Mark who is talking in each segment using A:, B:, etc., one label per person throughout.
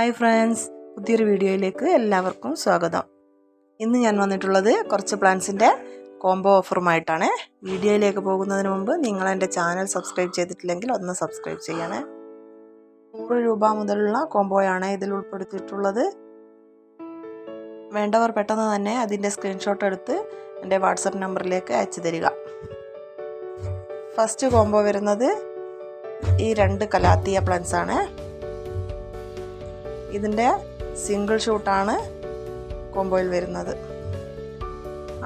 A: hi friends പുതിയൊരു വീഡിയോയിലേക്ക് എല്ലാവർക്കും സ്വാഗതം ഇന്ന് ഞാൻ വന്നിട്ടുള്ളത് കുറച്ച് പ്ലാൻസിൻ്റെ കോംബോ ഓഫറുമായിട്ടാണ് വീഡിയോയിലേക്ക് പോകുന്നതിന് മുമ്പ് നിങ്ങൾ എൻ്റെ ചാനൽ സബ്സ്ക്രൈബ് ചെയ്തിട്ടില്ലെങ്കിൽ ഒന്ന് സബ്സ്ക്രൈബ് ചെയ്യണേ നൂറ് രൂപ മുതലുള്ള കോംബോയാണ് ഇതിൽ ഉൾപ്പെടുത്തിയിട്ടുള്ളത് വേണ്ടവർ പെട്ടെന്ന് തന്നെ അതിൻ്റെ സ്ക്രീൻഷോട്ട് എടുത്ത് എൻ്റെ വാട്സപ്പ് നമ്പറിലേക്ക് അയച്ചു തരിക ഫസ്റ്റ് കോംബോ വരുന്നത് ഈ രണ്ട് കലാത്തിയ പ്ലാൻസാണ് ഇതിൻ്റെ സിംഗിൾ ഷൂട്ടാണ് കോംബോയിൽ വരുന്നത്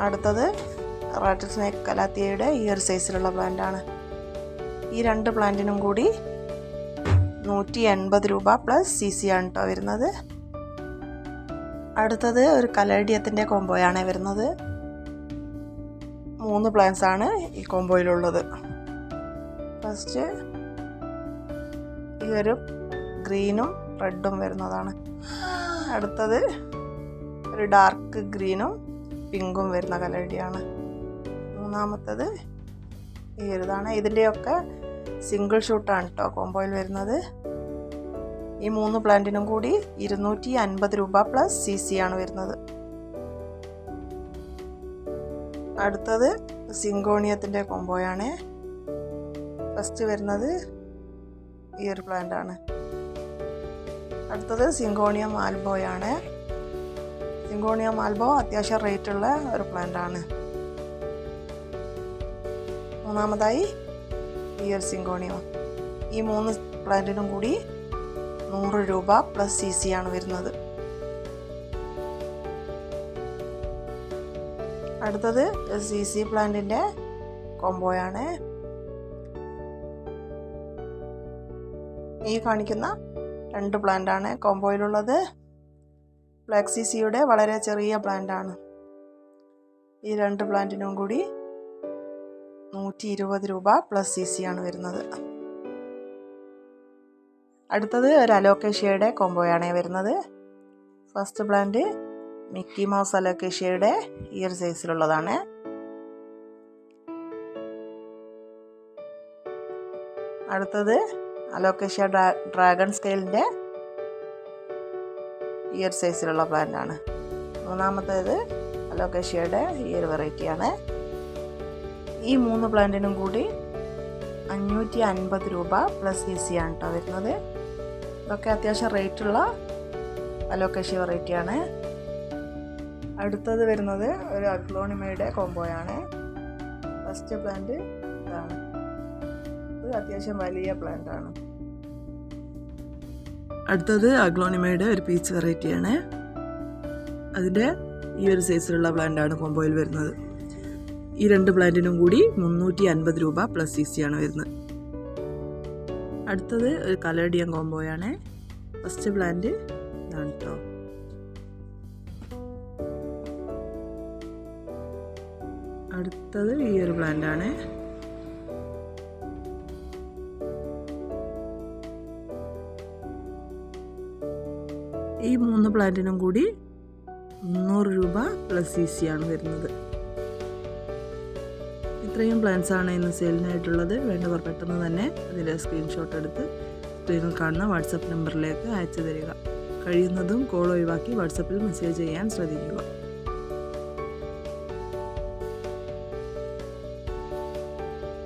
A: അടുത്തത് റാറ്റിൽ സ്നേക്ക് കലാത്തിയയുടെ ഇയർ സൈസിലുള്ള പ്ലാന്റാണ് ഈ രണ്ട് പ്ലാന്റിനും കൂടി നൂറ്റി എൺപത് രൂപ പ്ലസ് സി സി ആണ് കേട്ടോ വരുന്നത് അടുത്തത് ഒരു കലേഡിയത്തിൻ്റെ കോംബോയാണ് വരുന്നത് മൂന്ന് പ്ലാൻസ് ആണ് ഈ കോംബോയിലുള്ളത് ഫസ്റ്റ് ഈ ഒരു ഗ്രീനും റെഡും വരുന്നതാണ് അടുത്തത് ഒരു ഡാർക്ക് ഗ്രീനും പിങ്കും വരുന്ന കലടിയാണ് മൂന്നാമത്തത് ഈ ഒരിതാണ് ഇതിൻ്റെയൊക്കെ സിംഗിൾ ഷൂട്ടാണ് കേട്ടോ കോമ്പോയിൽ വരുന്നത് ഈ മൂന്ന് പ്ലാന്റിനും കൂടി ഇരുന്നൂറ്റി അൻപത് രൂപ പ്ലസ് സി സി ആണ് വരുന്നത് അടുത്തത് സിങ്കോണിയത്തിൻ്റെ കോമ്പോയാണ് ഫസ്റ്റ് വരുന്നത് ഈ ഒരു ആണ് അടുത്തത് സിങ്കോണിയ മാൽബോയാണ് സിങ്കോണിയ മാൽബോ അത്യാവശ്യം റേറ്റുള്ള ഒരു പ്ലാന്റാണ് മൂന്നാമതായി ഒരു സിങ്കോണിയ ഈ മൂന്ന് പ്ലാന്റിനും കൂടി നൂറ് രൂപ പ്ലസ് സി സി ആണ് വരുന്നത് അടുത്തത് സി സി പ്ലാന്റിൻ്റെ കോംബോയാണ് ഈ കാണിക്കുന്ന രണ്ട് പ്ലാന്റാണ് കോമ്പോയിലുള്ളത് ബ്ലാക്സിസിയുടെ വളരെ ചെറിയ പ്ലാന്റാണ് ഈ രണ്ട് പ്ലാന്റിനും കൂടി നൂറ്റി ഇരുപത് രൂപ പ്ലസ് സി സി ആണ് വരുന്നത് അടുത്തത് ഒരു അലോക്കേഷ്യയുടെ കോംബോയാണ് വരുന്നത് ഫസ്റ്റ് പ്ലാന്റ് മിക്കി മൗസ് അലോക്കേഷ്യയുടെ ഇയർ സൈസിലുള്ളതാണ് അടുത്തത് അലോക്കേഷ്യ ഡ്രാ ഡ്രാഗൺ സ്കെയിലിൻ്റെ ഇയർ ഒരു സൈസിലുള്ള പ്ലാന്റാണ് മൂന്നാമത്തേത് അലോക്കേഷ്യയുടെ ഇയർ വെറൈറ്റിയാണ് ഈ മൂന്ന് പ്ലാന്റിനും കൂടി അഞ്ഞൂറ്റി അൻപത് രൂപ പ്ലസ് ഇ സി ആണ് കേട്ടോ വരുന്നത് ഇതൊക്കെ അത്യാവശ്യം റേറ്റുള്ള അലോക്കേഷ്യ വെറൈറ്റിയാണ് അടുത്തത് വരുന്നത് ഒരു അഗ്ലോണിമയുടെ കോംബോയാണ് ഫസ്റ്റ് പ്ലാന്റ് ഇതാണ് ഇത് അത്യാവശ്യം വലിയ പ്ലാന്റാണ് അടുത്തത് അഗ്ലോണിമയുടെ ഒരു പീച്ച് വെറൈറ്റിയാണ് അതിൻ്റെ ഈ ഒരു സൈസിലുള്ള പ്ലാന്റാണ് കോംബോയിൽ വരുന്നത് ഈ രണ്ട് പ്ലാന്റിനും കൂടി മുന്നൂറ്റി അൻപത് രൂപ പ്ലസ് സി സി ആണ് വരുന്നത് അടുത്തത് ഒരു കലേഡിയൻ കോംബോയാണ് ഫസ്റ്റ് പ്ലാന്റ് ഇതാണ് കേട്ടോ അടുത്തത് ഈ ഒരു പ്ലാന്റാണ് ഈ മൂന്ന് പ്ലാന്റിനും കൂടി മുന്നൂറ് രൂപ പ്ലസ് ഇ സി ആണ് വരുന്നത് ഇത്രയും പ്ലാൻസ് ആണ് ഇന്ന് സെയിലിനായിട്ടുള്ളത് വേണ്ടവർ പെട്ടെന്ന് തന്നെ അതിൻ്റെ സ്ക്രീൻഷോട്ട് എടുത്ത് സ്ക്രീനിൽ കാണുന്ന വാട്സപ്പ് നമ്പറിലേക്ക് അയച്ചു തരിക കഴിയുന്നതും കോൾ ഒഴിവാക്കി വാട്സപ്പിൽ മെസ്സേജ് ചെയ്യാൻ ശ്രദ്ധിക്കുക